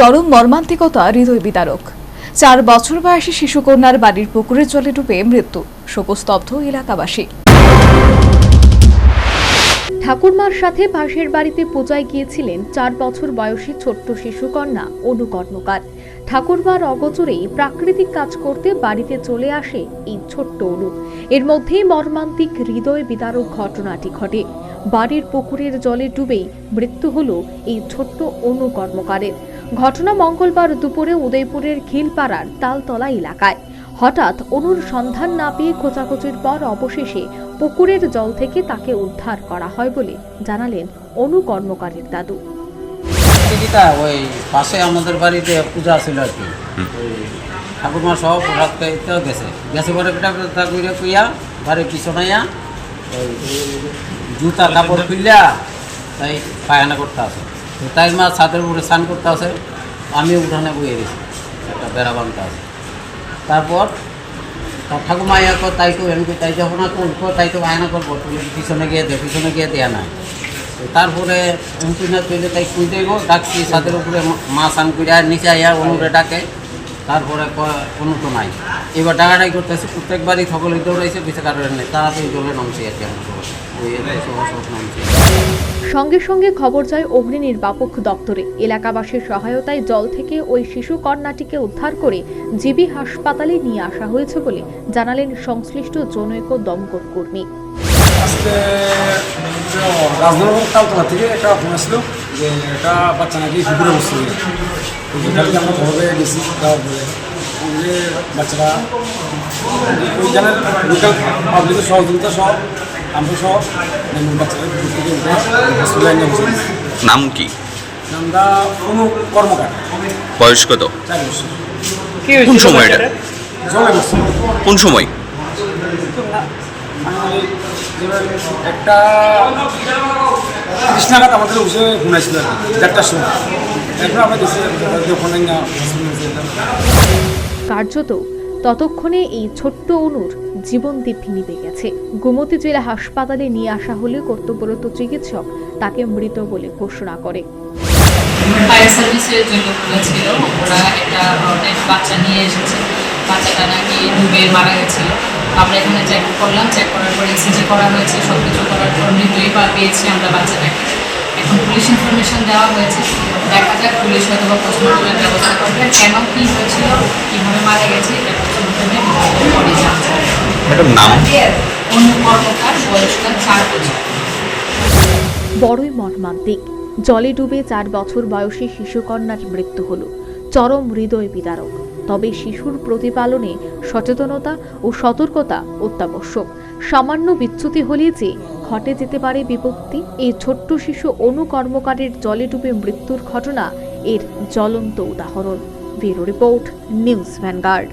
চরম মর্মান্তিকতা হৃদয় বিদারক। চার বছর বয়সী শিশুকন্যার বাড়ির পুকুরের জলে ডুবে মৃত্যু, শোকস্তব্ধ এলাকাবাসী। ঠাকুরমার সাথে পাশের বাড়িতে পূজায় গিয়েছিলেন চার বছর বয়সী ছোট্ট শিশুকন্যা অনু কর্মকার ঠাকুরমার অগোচরেই প্রাকৃতিক কাজ করতে বাড়িতে চলে আসে এই ছোট্ট অনু। এর মধ্যেই মর্মান্তিক হৃদয় বিদারক ঘটনাটি ঘটে। বাড়ির পুকুরের জলে ডুবেই মৃত্যু হল এই ছোট্ট অনু কর্মকারের। ঘটনা মঙ্গলবার দুপুরে উদয়পুরের খিলপাড়ার তালতলা এলাকায়। হঠাৎ অনুর সন্ধান না পেয়ে খোঁচাখুচির পর অবশেষে পুকুরের জল থেকে তাকে উদ্ধার করা হয় বলে জানালেন অনু কর্মকারের দাদু। দিদিটা ওই পাশে আমাদের বাড়িতে পূজা ছিল আর কি। ঠাকুরমা সহ প্রসাদ খাইতেও গেছে। গেছে পরে পিঠা পিঠা কইরা কুইয়া বাড়ির পিছনাইয়া জুতা কাপড় খুললা তাই পায়খানা করতে আছে তো তাই মা ছাদের উপরে স্নান করতে আছে, আমি উঠানে বইয়ে গেছি একটা বেড়া বানতে আছে। তারপর তার ঠাকুমা ইয়া কর, তাই তো এমনি তাই যখন করব তাই তো আয়না করব তুমি পিছনে গিয়ে দে, পিছনে গিয়ে দেয়া না তো তারপরে এমপি না তৈলে তাই কুই গো ডাকছি ছাদের উপরে মা স্নান করে আর নিচে আইয়া অনুরে ডাকে। তারপরে কয় অনু তো নাই। এবার ডাকাডাকি করতেছে, প্রত্যেকবারই সকলে দৌড়াইছে পিছিয়ে কারণে নেই, তাড়াতাড়ি জলে নামছি আর কি আমরা সব সঙ্গে সঙ্গে খবর যায় অগ্নি নির্বাপক দপ্তরে। এলাকাবাসীর সহায়তায় জল থেকে ওই শিশু কন্যাটিকে উদ্ধার করে জিবি হাসপাতালে নিয়ে আসা হয়েছে বলে জানালেন সংশ্লিষ্ট জনৈক দমকল কর্মী। বাচ্চারা সহযোগিতা সহ সহ মানে নাম কি নামটা কোনো কর্মকার বয়স কত কোন সময় এটা কোন সময় মানে একটা আমাদের অফিসে ফোন আসছিল সময় আমরা কার্যত ততক্ষণে এই ছোট্ট অনুর জীবন জীবনদীপ নিভে গেছে গোমতী জেলা হাসপাতালে নিয়ে আসা হলে কর্তব্যরত চিকিৎসক তাকে মৃত বলে ঘোষণা করে। ফায়ার সার্ভিসের ওরা একটা বাচ্চা নিয়ে এসেছে। বাচ্চাটা নাকি ডুবে মারা গেছিল। আমরা এখানে চেক করলাম চেক করার পর এক্সিজি করা হয়েছে সব কিছু করার পর মৃত্যুই পেয়েছি আমরা বাচ্চাটাকে। পুলিশ ইনফরমেশন দেওয়া হয়েছে দেখা যাক পুলিশ হয়তো বা পোস্টমর্টমের ব্যবস্থা করবে। কেন কী হয়েছিল কীভাবে মারা গেছে এটা পোস্টমর্টমে পরে জানছে অন্য কর্মকার বয়সটা চার বছর। বড়ই মর্মান্তিক। জলে ডুবে চার বছর বয়সী শিশুকন্যার মৃত্যু হল। চরম হৃদয় বিদারক। তবে শিশুর প্রতিপালনে সচেতনতা ও সতর্কতা অত্যাবশ্যক। সামান্য বিচ্যুতি হলে যে ঘটে যেতে পারে বিপত্তি, এই ছোট্ট শিশু অনুকর্মকারের জলে ডুবে মৃত্যুর ঘটনা এর জ্বলন্ত উদাহরণ। Bureau report, news Vanguard.